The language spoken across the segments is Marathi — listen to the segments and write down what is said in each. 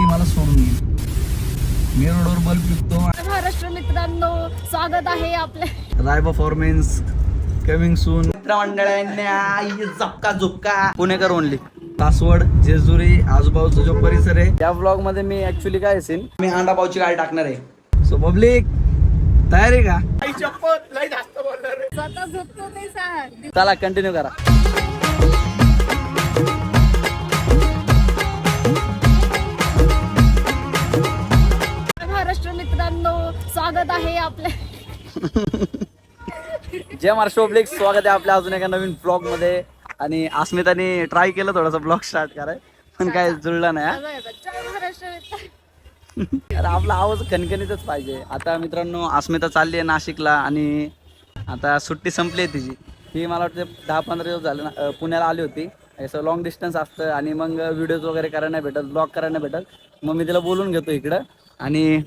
ती मला सोडून गेली. मी रोडवर बल्ब विकतो महाराष्ट्र मित्रांनो स्वागत आहे आपल्या राय परफॉर्मन्स कमिंग सून मित्रमंडळांनी झपका झुपका. पुणेकर ओनली तासवड जेजुरी आजूबाजूचा जो परिसर आहे. त्या ब्लॉगमध्ये मी ऍक्च्युली काय असेल मी अंडा पावची गाडी टाकणार आहे. सो पब्लिक तयार आहे का? स्वतः झोपतो ते सांग चला कंटिन्यू करा. स्वागत आहे आपल्या जय महाराष्ट्र पब्लिक स्वागत आहे आपल्या अजून एका नवीन ब्लॉगमध्ये. आणि अस्मिताने ट्राय केलं थोडासा ब्लॉग स्टार्ट कराय पण काय जुळला नाही अरे आपला आवाज खणखणीतच पाहिजे. आता मित्रांनो अस्मिता चालली आहे नाशिकला आणि आता सुट्टी संपली आहे तिची. ही मला वाटते दहा पंधरा दिवस झाले ना पुण्याला आली होती. असं लॉंग डिस्टन्स असतं आणि मग व्हिडिओज वगैरे करायला नाही भेटत ब्लॉग करायला नाही भेटत. मग मी तिला बोलून घेतो इकडं. आणि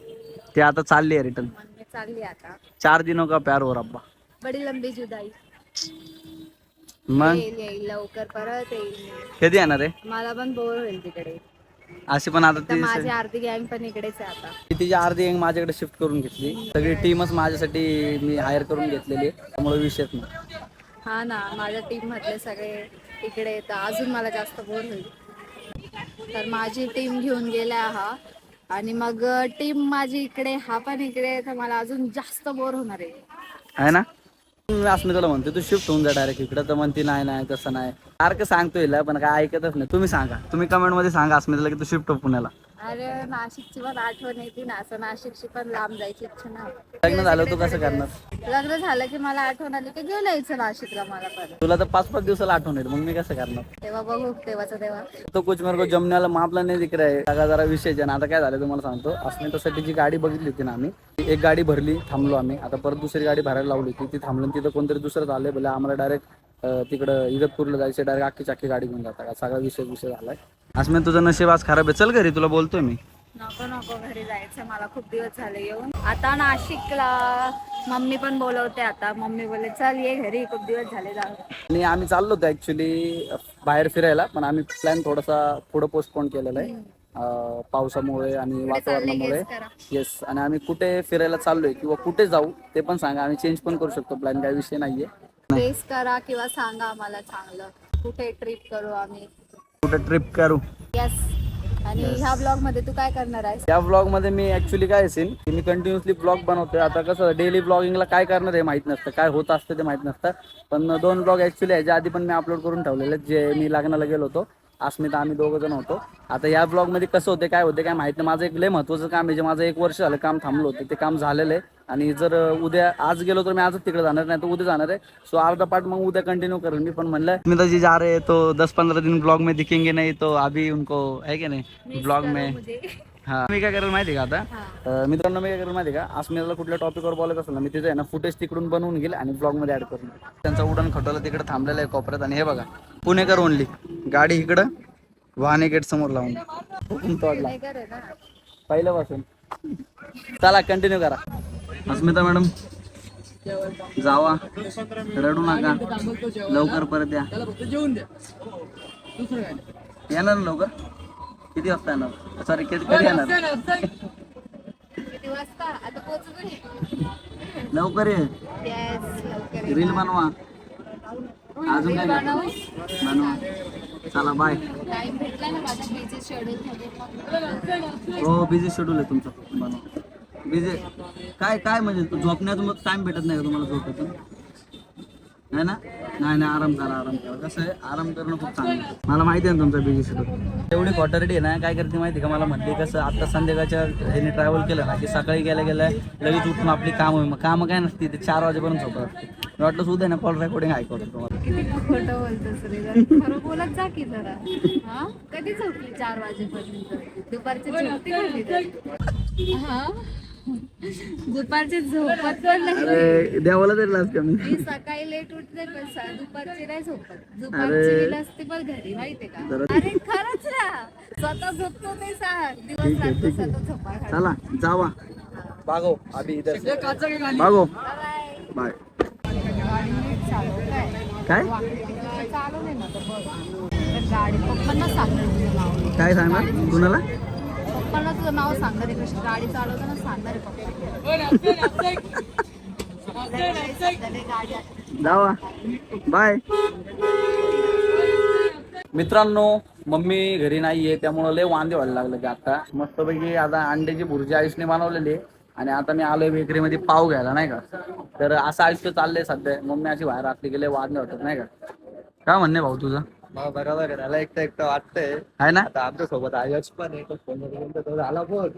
ते आता चालली आहे रिटर्न मन में चालली आता. चार दिनों का प्यार हो रब्बा? बडी लंबी जुदाई. मग? येईल येईल लवकर परत येईल. कधी येणार आहे? मला पण बोर होईल तिकडे. अशी पण आता तर ती माझी आरती गँग पण इकडेच आहे आता. तिची अर्धी गँग माझ्याकडे शिफ्ट करून घेतली. सगळी टीमच माझ्यासाठी मी हायर करून घेतलेली आहे. त्यामुळे विषयच नाही. हा ना माझ्या टीम मधले सगळे इकडे येतात. अजून मला जास्त बोर होईल. तर माझी टीम घेऊन गेल्या हा. आणि मग टीम माझी इकडे हा पण इकडे तर मला अजून जास्त बोर होणार आहे. आहे ना? मी अस्मिताला म्हणतो तू शिफ्ट होऊन जा डायरेक्ट इकडं. तर म्हणते नाही नाही तसं नाही. सारखं सांगतो हिला पण काय ऐकतच नाही. तुम्ही सांगा. तुम्ही कमेंटमध्ये सांगा अस्मिताला की तू शिफ्ट हो पुण्याला. अरे नाशिकची पण आठवण येते ना. असं नाशिकची पण लांब जायची इच्छा ना लग्न झालं तू कसं करणार? लग्न झालं की मला आठवण आली की घेऊन यायचं नाशिकला मला पण. तुला तर पाच पाच दिवसाला आठवण येईल. मग मी कसं करणार? तेव्हा बघू तेव्हाच तेव्हा. तो कुछ मेरे को जमने वाला मापला नाही दिख रहा है. सगळा जरा विषय आहे. आता काय झालं तुम्हाला सांगतो. अस्मितासाठी जी गाडी बघितली होती ना आम्ही ती एक गाडी भरली थांबलो आम्ही. आता परत दुसरी गाडी भरायला लावली होती. ती थांबलं आणि तिथं कोणतरी दुसरं झालंय बोला आम्हाला डायरेक्ट तिकडं इगतपूरला जायचं डायरेक्ट अख्खी चाकी गाडी घेऊन जाता का सगळा विषय विषय झालाय. अस्मित तुझं नशीब आज खराब आहे. चल घरी तुला बोलतोय मी. नको नको घरी जायचं मला खूप दिवस झाले येऊन. आता नाशिकला मम्मी पण बोलवते आता. मम्मी बोलले चल ये घरी खूप दिवस झाले जाऊ आणि आम्ही चाललो होतो ऍक्च्युली बाहेर फिरायला पण आम्ही प्लॅन थोडासा पुढे पोस्टपोन केलेला आहे. अं, पावसामुळे आणि वातावरणामुळे. guess करा. येस आणि आम्ही कुठे फिरायला चाललोय किंवा कुठे जाऊ ते पण सांगा. आम्ही चेंज पण करू शकतो. प्लॅन काही विषय नाहीये. फेस करा किंवा सांगा आम्हाला चांगलं. कुठे ट्रिप करू आम्ही? कुठे ट्रिप करू? यस आणि ह्या ब्लॉगमध्ये तू काय करणार आहेस? या ब्लॉगमध्ये मी ऍक्च्युली काय असेल की मी कंटिन्युअसली ब्लॉग बनवतोय. आता कसं डेली ब्लॉगिंगला काय करणार हे माहीत नसतं. काय होत असतं ते माहीत नसतं. पण दोन ब्लॉग ऍक्च्युली याच्या आधी पण मी अपलोड करून ठेवलेले आहेत, जे मी लग्नाला गेलो होतो. अस्मिता आम्ही दोघं जण होतो. आता या ब्लॉगमध्ये कसं होते काय होते काय माहीत नाही. माझं एक लय महत्वाचं काम आहे जे माझं एक वर्ष झालं काम थांबलं होतं. ते काम झालेलं आहे. आणि जर उद्या आज गेलो तर मी आजच तिकडे जाणार नाही तर उद्या जाणार आहे. सो अर्धा पार्ट मग उद्या कंटिन्यू करेन मी. पण म्हणलं स्मिता जी जा रहे हैं, तो दस पंद्रह दिन ब्लॉग में दिखेंगे नहीं तो अभी उनको है की नाही? ब्लॉग में. हा. मी काय करेल माहिती का आता? मित्रांनो मी काय करेल माहिती आहे का? अस्मिताला कुठल्या टॉपिकवर बोलायचं असेल ना मी तिथे आहे ना फुटेज तिकडून बनवून घेईल आणि ब्लॉगमध्ये ऍड करून. त्यांचा उडण खटवला तिकडे थांबलेला आहे कोपऱ्यात आणि हे बघा पुणेकर ओनली गाडी इकडं वाहने गेट समोर लावून. तोडला पहिल्यापासून. चला कंटिन्यू करा. अस्मिता मॅडम जावा रडू नका. लवकर परत या. येणार ना लवकर? किती वाजता येणार? सॉरी कधी कधी येणार? किती वाजता? आता पोहोचतो लवकर ये. येस लवकर रील बनवा. अजून काय? बनवू? चला बाय हो बिझी शेड्यूल आहे तुमचं. बनवा. बिझी काय काय म्हणजे तू झोपण्याचं मग टाइम भेटत नाही का तुम्हाला झोपायचं नाही ना? नाही नाही आराम करा आराम करा. कसं आहे? आराम करणं खूप चांगलं. मला माहिती आहे ना तुमचा बिझी शेड्यूल एवढी क्वार्टरडी आहे ना काय करते माहिती आहे का? मला म्हटली कसं आता संध्याकाळच्या ह्याने ट्रॅव्हल केलं ना की सकाळी गेल्या गेल्या लगेच उठून आपली कामं मग कामं काय नसती ते चार वाजेपर्यंत झोपत वाटलं सुद्धा ना कॉल रेकॉर्डिंग ऐकवतो तुम्हाला. किती खोटं बोलतोस रे जरा खरं बोलत जा की जरा. हा? कधी झोपली चार वाजेपर्यंत? दुपारची झोपती कधी? हा? दुपारची झोपत पण नाही. अरे देवाला तरी लाच कमी. मी सकाळी लेट उठते पण सा- दुपारची नाही झोपत. दुपारची मी नसते पण घरी माहितीये का? अरे खरंच ना. स्वतः झोपतो ते सांग दिवस रात्र स्वतः झोपा चला जावा. बागो अभी इधर से. बागो बाय काय? काय? चालू नाही ना तर बघ. तर गाडी पप्पांना सांगणार तुझं नाव काय सांगणार? कुणाला? तुझं नाव सांगणार आहे कशी गाडी चालवताना सांगणार आहे पप्पा. जावा. बाय मित्रांनो मम्मी घरी नाहीये त्यामुळे लय वांदे व्हायला लागले की आता. मस्तपैकी आता अंड्याची भुर्जी आयुषने बनवलेली आहे. आणि आता मी आलोय बेकरीमध्ये पाव घ्यायला नाही का? तर असं आयुष्य चाललंय सध्या. मम्मी अशी बाहेर असली की लय वाद होतात नाही का? काय म्हणणे भाऊ तुझं? बरोबर आहे त्याला एकटं एकटं वाटतंय. आहे ना? आता आमच्यासोबत आयच पण आहे तो फोन वगैरे तो झाला फोन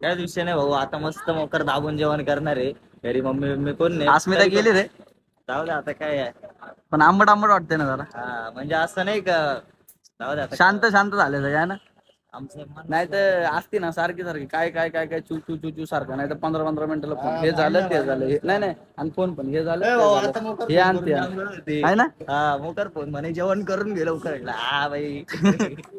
त्या दिवशी नाही भाऊ आता मस्त मोकर दाबून जेवण करणार आहे. घरी मम्मी मम्मी कोण नाही. अस्मिता गेली रे. जाऊ दे आता काय आहे. पण आंबट आंबट वाटते ना जरा. हा म्हणजे असं नाही का जाऊ दे आता. शांत शांत झाले सगळे आहे ना? आमचं नाही तर असते ना सारखी सारखी. काय काय काय काय चू चू चू चू सारखं. नाही तर पंधरा पंधरा मिनिटाला फोन. हे झालं ते झालं. हे- नाही नाही. आणि फोन पण. हे झालं ते हे फोन आणते. आहे ना? हा मोकर फोन. म्हणे जेवण करून गेलो हा बाई.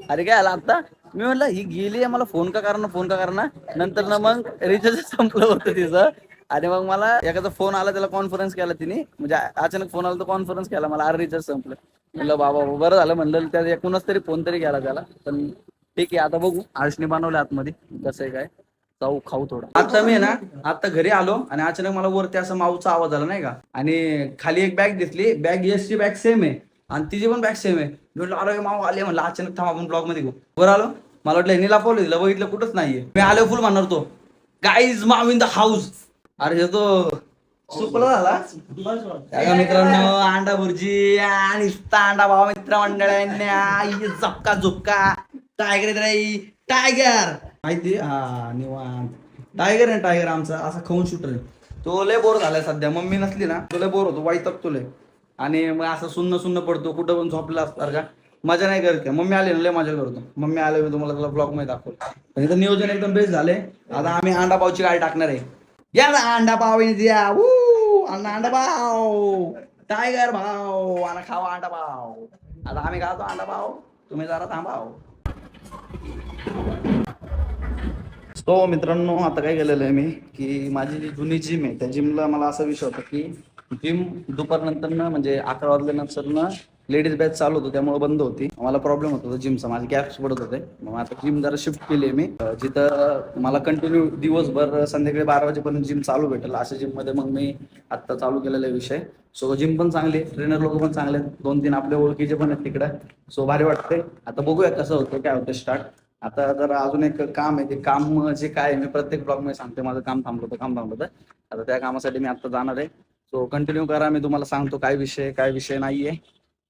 अरे काय आला आता मी म्हणलं ही गेली आहे मला फोन का करणार फोन का करणार नंतर ना मग रिचार्ज संपलं होतं तिचं. आणि मग मला एखादा फोन आला त्याला कॉन्फरन्स केला तिने. म्हणजे अचानक फोन आला तर कॉन्फरन्स केला. मला अरे रिचार्ज संपलं. म्हणलं बाबा बरं झालं. म्हणलं त्या एकूणच तरी फोन तरी केला त्याला. पण ठीक आहे आता बघू. आयुषने बनवलं आतमध्ये. कसं आहे काय? जाऊ खाऊ थोडं. आता मी ना आता घरी आलो आणि अचानक मला वरती असं माऊचा आवाज आला नाही का? आणि खाली एक बॅग दिसली बॅग ची बॅग सेम आहे. आणि तिची पण बॅग सेम आहे. म्हटलं अरे माऊ आले. म्हणलं अचानक थांब आपण ब्लॉगमध्ये घेऊ. वर आलो. मला वाटलं यांनी लपवलं दिलं. बघितलं कुठंच नाहीये. मी आलो फुल म्हणणार तो गाईज माव इन द हाऊस अरे हे तो सुपला झाला. मित्रांनो अंडा भुर्जी आणि अंडा भावा मित्र मंडळांनी झपका झुपका. टायगर राई टायगर माहिती? हा निवांत. टायगर आहे टायगर आमचा. असा खाऊन शूटर आहे. तो लय बोर झालाय सध्या. मम्मी नसली ना तो लय बोर होतो. वाईट तो लय. आणि मग असं सुन्न सुन्न पडतो. कुठं पण झोपला असणार का मजा नाही करत का मम्मी आले ना लय मजा करतो. मम्मी आले मी तुम्हाला त्याला ब्लॉगमध्ये दाखवलं पण इथं नियोजन एकदम बेस्ट झाले आता आम्ही अंडा पावची गाडी टाकणार आहे. या ना अंडा पाव द्या. अण्णा अंडा अंडा पाव. टायगर भाव. आणि खावा अंडा पाव. आता आम्ही खातो अंडा पाव. तुम्ही जरा थांबाव. सो मित्रांनो आता काय केलेलं आहे मी की माझी जी जुनी जिम आहे त्या जिमला मला असा विषय होता की जिम दुपारनंतर ना म्हणजे अकरा वाजल्यानंतर ना लेडीज बॅच चालू होतो त्यामुळे बंद होती. मला प्रॉब्लेम होत होता जिमचा माझे गॅप्स पडत होते. मग आता जिम जरा शिफ्ट केली आहे मी. जिथं मला कंटिन्यू दिवसभर संध्याकाळी बारा वाजेपर्यंत जिम चालू भेटेल. अशा जिममध्ये मग मी आता चालू केलेला विषय. सो जिम पण चांगली ट्रेनर लोक पण चांगले आहेत. दोन तीन आपल्या ओळखीचे पण आहेत तिकडे. सो भारी वाटते आता बघूया कसं होतं काय होतं स्टार्ट आता जर अजून एक काम आहे. ते काम जे काय मी प्रत्येक ब्लॉगमध्ये सांगते. माझं काम थांबलं होतं काम थांबलं होतं. आता त्या कामासाठी मी आता जाणार आहे. सो कंटिन्यू करा. मी तुम्हाला सांगतो काय विषय काय विषय नाहीये.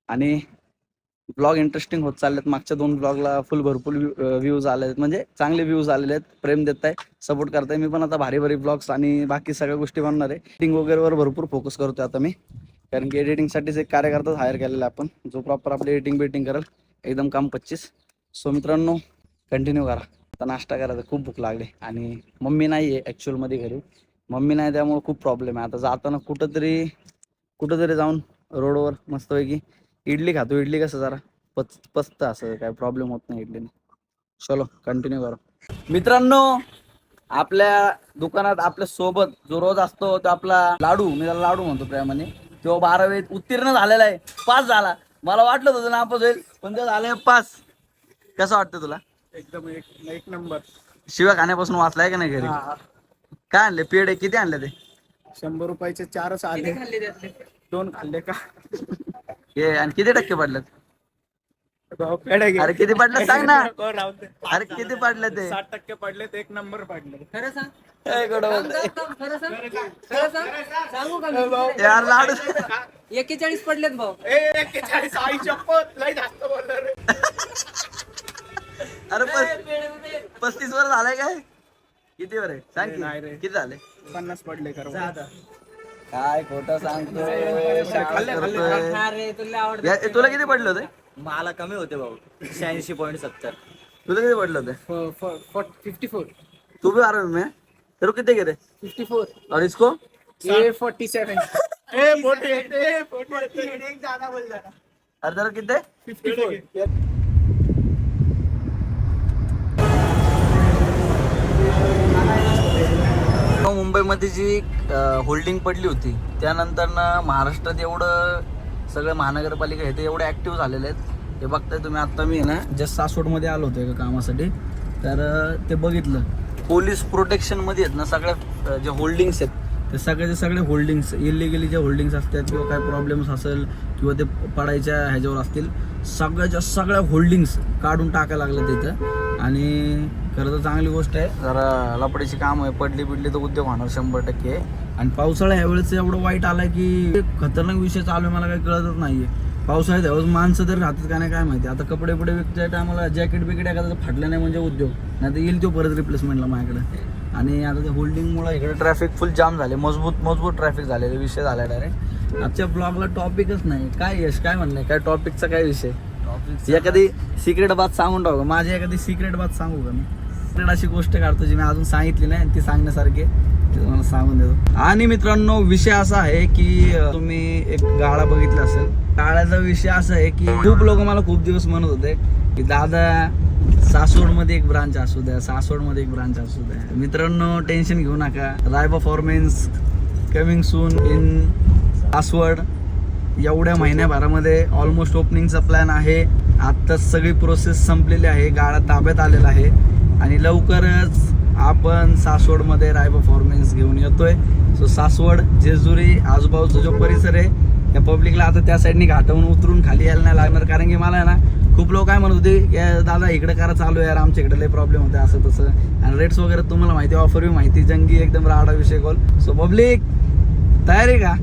आणि ब्लॉग इंटरेस्टिंग होत चाललेत. मागच्या दोन ब्लॉगला फुल भरपूर व्ह्यूज आले आहेत म्हणजे चांगले व्ह्यूज आलेले आहेत. प्रेम देत आहे सपोर्ट करताय मी पण आता भारी भारी ब्लॉग्स आणि बाकी सगळ्या गोष्टी बनणार आहे. एडिटिंग वगैरेवर भरपूर फोकस करतोय आता मी. कारण की एडिटिंगसाठीच एक कार्यकर्ताच हायर केलेला आपण जो प्रॉपर आपली एडिटिंग बेटिंग करेल. एकदम काम पच्चीस. सो मित्रांनो कंटिन्यू करा. आता नाश्ता करायचा खूप भूक लागली. आणि मम्मी नाही आहे ॲक्च्युअलमध्ये घरी. मम्मी नाही त्यामुळे खूप प्रॉब्लेम आहे. आता जाताना कुठंतरी कुठंतरी जाऊन रोडवर मस्तपैकी इडली खातो. इडली कसं जरा पच पचतं असं काय प्रॉब्लेम होत नाही इडलीने. चलो कंटिन्यू करा. मित्रांनो आपल्या दुकानात आपल्यासोबत जो रोज असतो तो आपला लाडू मी त्याला लाडू म्हणतो प्रेमाने. तो बारावीत उत्तीर्ण झालेला आहे. पास झाला. मला वाटलं होतं नापास होईल पण तो झालाय पास. कसं वाटतं तुला? एकदम एक नंबर. शिव्या खाण्यापासून वाचलाय का नाही घरी? हा. काय आणले? पेढे किती आणले ते? शंभर रुपयाचे चारच आले. दोन खाल्ले का? हे आणि किती टक्के पडलेत? भाऊ, पेढे घे. अरे किती पडले सांग ना. राहू दे. अरे किती पडले ते? साठ टक्के पडले तर एक नंबर पडले गोडं बोलतोय. सांगू का मी? यार लाडू. एक्केचाळीस पडलेत भाऊ. ए, एक्केचाळीस आई शपथ लय जास्त बोललो रे. अरे पस- पस्तीस वर झालाय काय? किती वर आहे? सांग नाही की. रे. किती झाले? पन्नास पडले खरं काय खोटं. अरे तुला आवडत या- तुला किती पडले होते? मला कमी होते भाऊ. शहाऐंशी पॉईंट सत्तर. तुला किती पडले होते? फिफ्टी फोर तू भी आ रहा है मैं तेरे को कितने गिरे फिफ्टी फोर और इसको? ए फोर्टी सेवन ए फोर्टी एट ए फोर्टी एक ज्यादा बोल रहा और तेरे को कितने फिफ्टी फोर मुंबईमध्ये जी होल्डिंग पडली होती त्यानंतर ना महाराष्ट्रात एवढं सगळं महानगरपालिका हे ते एवढे ऍक्टिव्ह झालेले आहेत. हे बघताय तुम्ही आत्ता मी ना जस्ट सासवडमध्ये आलो होतो एका कामासाठी. तर ते बघितलं. पोलीस प्रोटेक्शनमध्ये आहेत ना सगळ्या जे होल्डिंग्स आहेत ते सगळ्याचे सगळे होल्डिंग्स इलिगली जे होल्डिंग्स असतात किंवा काय प्रॉब्लेम्स असेल किंवा ते पडायच्या ह्याच्यावर असतील सगळ्याच्या सगळ्या होल्डिंग्स काढून टाकायला लागलं तिथं. आणि खरं तर चांगली गोष्ट आहे. जरा लपडीची काम आहे पडली बिडली तर उद्योग होणार शंभर टक्के. आणि पावसाळा ह्यावेळेस एवढं वाईट आलाय की खतरनाक विषय चालू आहे मला काही कळतच नाहीये. पावसाळ्यात यावेळेस माणसं तरी राहतात का नाही काय माहिती. आता कपडे बिपडे विकच्या टायमाला जॅकेट बिकेट एखादं फाटलं नाही म्हणजे उद्योग. नाही तर येईल तो परत रिप्लेसमेंटला माझ्याकडे. आणि आता ते होल्डिंगमुळे इकडे ट्रॅफिक फुल जाम झाले. मजबूत मजबूत ट्रॅफिक झालेले विषय झाला डायरेक्ट आजच्या ब्लॉगला टॉपिकच नाही. काय यश काय म्हणणं? काय टॉपिकचा काय विषय? एखादी सिक्रेट बात सांगून टाकू का? माझी एखादी सिक्रेट बात सांगू का मी? सिक्रेट अशी गोष्ट काढतो जी मी अजून सांगितली नाही ती सांगण्यासारखी तुम्हाला सांगून देतो. आणि मित्रांनो विषय असा आहे की तुम्ही एक गाळा बघितला असेल. गाळ्याचा विषय असा आहे की खूप लोक मला खूप दिवस म्हणत होते की दादा सासवडमध्ये एक ब्रांच असू द्या सासवडमध्ये एक ब्रांच असू द्या. मित्रांनो टेन्शन घेऊ नका. Rai performance coming soon in Saswad एवढ्या महिन्याभरामध्ये ऑलमोस्ट ओपनिंगचा प्लॅन आहे. आत्ताच सगळी प्रोसेस संपलेली आहे. गाळा ताब्यात आलेला आहे. आणि लवकरच आपण सासवडमध्ये राय परफॉर्मन्स घेऊन येतोय. सो सासवड जेजुरी आजूबाजूचा जो परिसर आहे त्या पब्लिकला आता त्या साईडनी घाटावून उतरून खाली यायला नाही लागणार कारण की मला आहे ना खूप लोक काय म्हणत होते की दादा इकडे करा चालू यार आमच्या इकडे लई प्रॉब्लेम होते असं तसं. आणि रेट्स वगैरे तुम्हाला माहिती ऑफर बी माहिती जंगी एकदम राडा विषय कॉल सो पब्लिक तयारी का?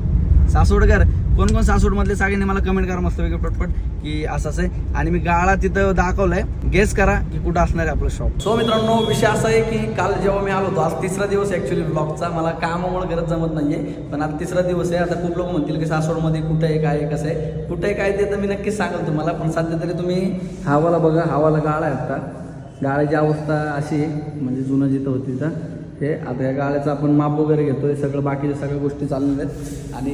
सासवडकर कोण कोण सासवड मधले सगळ्यांनी मला कमेंट करा मस्त वेगळं पटपट की असं असं आहे. आणि मी गाळा तिथं दाखवलाय. गेस करा की कुठं असणार आहे आपलं शॉप सो मित्रांनो विषय असा आहे की काल जेव्हा मी आलो होतो आज तिसरा दिवस ऍक्च्युली ब्लॉगचा मला कामामुळे गरज जमत नाहीये पण आज तिसरा दिवस आहे. आता खूप लोक म्हणतील की सासवडमध्ये कुठं आहे काय आहे कसं आहे? कुठं आहे काय ते तर मी नक्कीच सांगाल तुम्हाला पण सध्या तरी तुम्ही हवाला बघा हवाला गाळा आहे आता. गाळ्याची अवस्था अशी आहे म्हणजे जुनं जिथं होती तिथं. हे आता या गाळ्याचं आपण माप वगैरे घेतोय सगळं बाकीच्या सगळ्या गोष्टी चालणार आहेत. आणि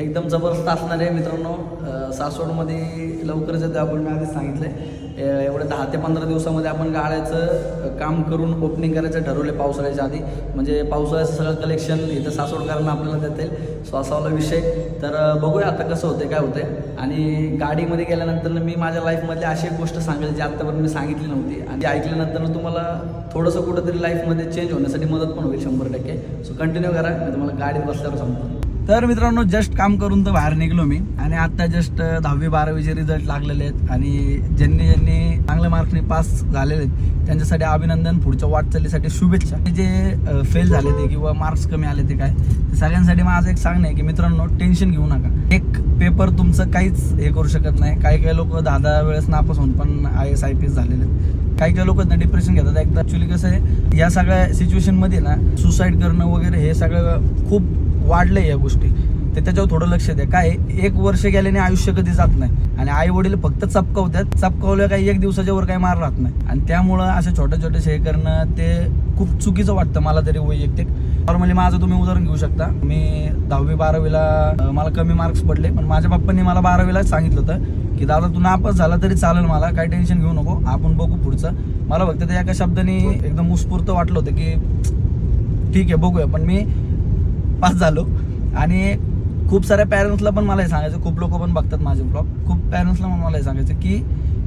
एकदम जबरदस्त असणार आहे मित्रांनो सासवडमध्ये लवकरच येतं आपण मी आधीच सांगितलं आहे एवढं दहा ते पंधरा दिवसामध्ये आपण गाळ्याचं काम करून ओपनिंग करायचं ठरवलं पावसाळ्याच्या आधी. म्हणजे पावसाळ्याचं सगळं कलेक्शन इथं सासवडकरांना आपल्याला देता येईल. सो विषय. तर बघूया आता कसं होते काय होतंय. आणि गाडीमध्ये गेल्यानंतर मी माझ्या लाईफमधली अशी एक गोष्ट सांगेल जी आत्तापर्यंत मी सांगितली नव्हती. आणि ती ऐकल्यानंतर तुम्हाला थोडंसं कुठंतरी लाईफमध्ये चेंज होण्यासाठी मदत पण होईल शंभर टक्के. सो कंटिन्यू करा. मी तुम्हाला गाडीत बसल्यावर सांगतो. तर मित्रांनो जस्ट काम करून तर बाहेर निघलो मी. आणि आता जस्ट दहावी बारावीचे रिझल्ट लागलेले आहेत. आणि ज्यांनी ज्यांनी चांगल्या मार्क्सने पास झालेले आहेत त्यांच्यासाठी अभिनंदन पुढच्या वाटचालीसाठी शुभेच्छा. जे फेल झाले ते किंवा मार्क्स कमी आले ते काय सगळ्यांसाठी माझं एक सांगणं आहे की मित्रांनो टेन्शन घेऊ नका. एक पेपर तुमचं काहीच हे करू शकत नाही. काही काही लोक दहा दहा वेळेस नापास होऊन पण I S I P S झालेले आहेत. काही काही लोक ना डिप्रेशन घेतात. एकदा ॲक्च्युली कसं आहे या सगळ्या सिच्युएशनमध्ये ना सुसाईड करणं वगैरे हे सगळं खूप वाढलं या गोष्टी. ते त्याच्यावर थोडं लक्ष द्या. काय एक वर्ष गेल्याने आयुष्य कधी जात नाही. आणि आई वडील फक्त चपकावतात. चपकावल्या काही एक दिवसाच्या वर काही मार राहत नाही. आणि त्यामुळं असे छोटे छोटे हे करणं ते खूप चुकीचं वाटतं मला तरी वैयक्तिक. नॉर्मली माझं तुम्ही उदाहरण घेऊ शकता. मी दहावी बारावीला मला कमी मार्क्स पडले. पण माझ्या बाप्पांनी मला बारावीला सांगितलं होतं की दादा तू नापास झाला तरी चालेल मला. काही टेन्शन घेऊ नको. आपण बघू पुढचं. मला फक्त त्या एका शब्दाने एकदम उत्स्फूर्त वाटलं होतं की ठीक आहे बघूया. पण मी पास झालो. आणि खूप साऱ्या पॅरेंट्सला पण मला हे सांगायचं खूप लोक पण बघतात माझे ब्लॉग खूप पॅरेंट्सला पण मला हे सांगायचं की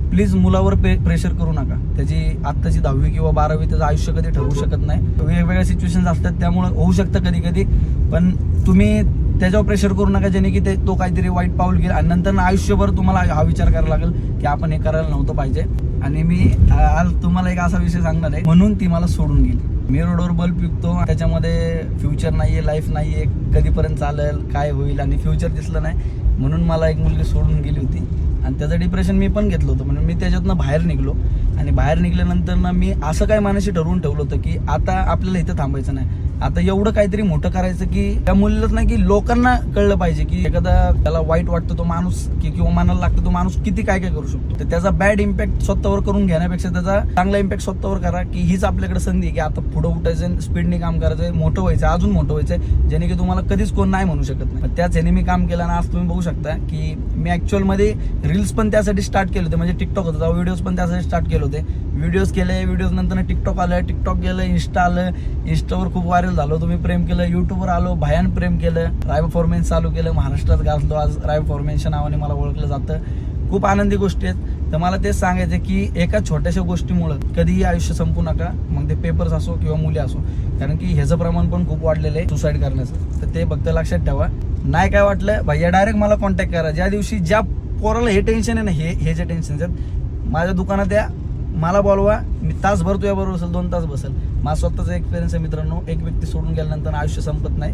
प्लीज मुलावर पे प्रेशर करू नका. त्याची आत्ताची दहावी किंवा बारावी त्याचं आयुष्य कधी ठरवू शकत नाही. वेगवेगळ्या सिच्युएशन्स असतात त्यामुळं होऊ शकतं कधी कधी पण तुम्ही त्याच्यावर प्रेशर करू नका ज्याने की ते तो काहीतरी वाईट पाऊल घेईल. आणि नंतर आयुष्यभर तुम्हाला हा विचार करायला लागेल की आपण हे करायला नव्हतं पाहिजे. आणि मी आज तुम्हाला एक असा विषय सांगणार आहे. म्हणून ती मला सोडून गेली. मी रोडवर बल्ब विकतो त्याच्यामध्ये फ्युचर नाहीये लाईफ नाहीये कधीपर्यंत चालेल काय होईल आणि फ्युचर दिसलं नाही म्हणून मला एक मुलगी सोडून गेली होती. आणि त्याचं डिप्रेशन मी पण घेतलं होतं. म्हणून मी त्याच्यातनं बाहेर निघलो. आणि बाहेर निघाल्यानंतर ना मी असं काय मनाशी ठरवून ठेवलं होतं की आता आपल्याला इथं थांबायचं नाही. आता एवढं काहीतरी मोठं करायचं की त्या मुलीलाच नाही की लोकांना कळलं पाहिजे की एखादा त्याला वाईट वाटतं तो माणूस की किंवा मनाला लागतो तो माणूस किती काय काय करू शकतो. तर त्याचा बॅड इम्पॅक्ट स्वतःवर करून घेण्यापेक्षा त्याचा चांगला इम्पॅक्ट स्वतःवर करा की हीच आपल्याकडे संधी आहे की आता पुढं उठायचं स्पीडने काम करायचं मोठं व्हायचं अजून मोठं व्हायचं ज्याने की तुम्हाला कधीच कोण नाही म्हणू शकत नाही. त्याच ह्याने मी काम केलं आणि आज तुम्ही बघू शकता की मी ऍक्च्युअलमध्ये रील्स पण त्यासाठी स्टार्ट केले होते. म्हणजे टिकटॉक होतं व्हिडिओज पण त्यासाठी स्टार्ट केलं होते. व्हिडिओज केले व्हिडिओज नंतर टिकटॉक आलं टिकटॉक गेलं इन्स्टा आलं. इन्स्टावर खूप व्हायरल झालो. तुम्ही प्रेम केलं युट्यूबवर आलो भयान प्रेम केलं. राय परफॉर्मेन्स चालू केलं महाराष्ट्रात गाजलो आज राय परफॉर्मेन्सच्या नावाने मला ओळखलं जातं. खूप आनंदी गोष्टी आहेत. तर मला तेच सांगायचं की एका छोट्याशा गोष्टीमुळं कधीही आयुष्य संपू नका. मग ते पेपर्स असो किंवा मुली असो. कारण की ह्याचं प्रमाण पण खूप वाढलेलं आहे सुसाईड करण्याचं. तर ते फक्त लक्षात ठेवा. नाही काय वाटलं? भैया डायरेक्ट मला कॉन्टॅक्ट करा. ज्या दिवशी ज्या पोराला हे टेन्शन आहे ना हे हे जे टेन्शन आहेत माझ्या दुकानात या मला बोलवा मी तासभर तुझ्या बरोबर असेल दोन तास बसेल. माझा स्वतःचा एक्सपिरियन्स आहे मित्रांनो. एक व्यक्ती सोडून गेल्यानंतर आयुष्य संपत नाही.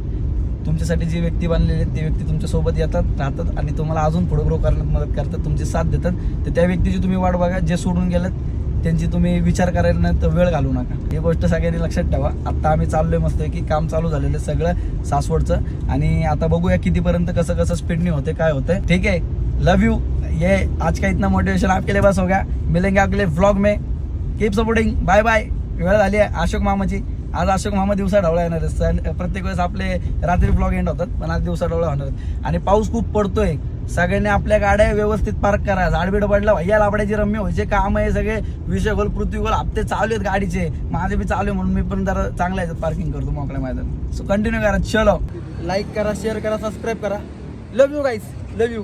तुमच्यासाठी जी व्यक्ती बांधलेली आहे ती व्यक्ती तुमच्यासोबत येतात राहतात आणि तुम्हाला अजून पुढे ग्रो करण्यात मदत करतात तुमची साथ देतात. तर त्या व्यक्तीची तुम्ही वाट बघा जे सोडून गेलेत त्यांची तुम्ही विचार करायला नाही तर वेळ घालू नका. ही गोष्ट सगळ्यांनी लक्षात ठेवा. आत्ता आम्ही चाललोय मस्त की काम चालू झालेलं आहे सगळं सासवडचं. आणि आता बघूया कितीपर्यंत कसं कसं स्पीडनी होते काय होतं ठीक आहे? लव यू ये आज का इतना मोटिवेशन आपके लिए बस हो गया। मिलेंगे आपके व्लॉग में। कीप सपोर्टिंग बाय बाय वेळ झाली आहे अशोक मामाची. आज अशोक मामा दिवसा ढवळा येणार आहे. सण प्रत्येक वेळेस आपले रात्री ब्लॉग एंड होतात पण आज दिवसा ढवळा होणार आहेत. आणि पाऊस खूप पडतोय. सगळ्यांनी आपल्या गाड्या व्यवस्थित पार्क करा. झाडबीड पडला भैया लाबड्याची रम्य व्हायचे काम आहे सगळे. विषय गोल पृथ्वी गोल हप्ते चालू आहेत गाडीचे. माझे बी चालू आहे म्हणून मी पण जरा चांगल्या याच्यात पार्किंग करतो मोकळ्या मैदान सो कंटिन्यू करा. चलो. लाईक करा शेअर करा सबस्क्राईब करा. Love you guys love you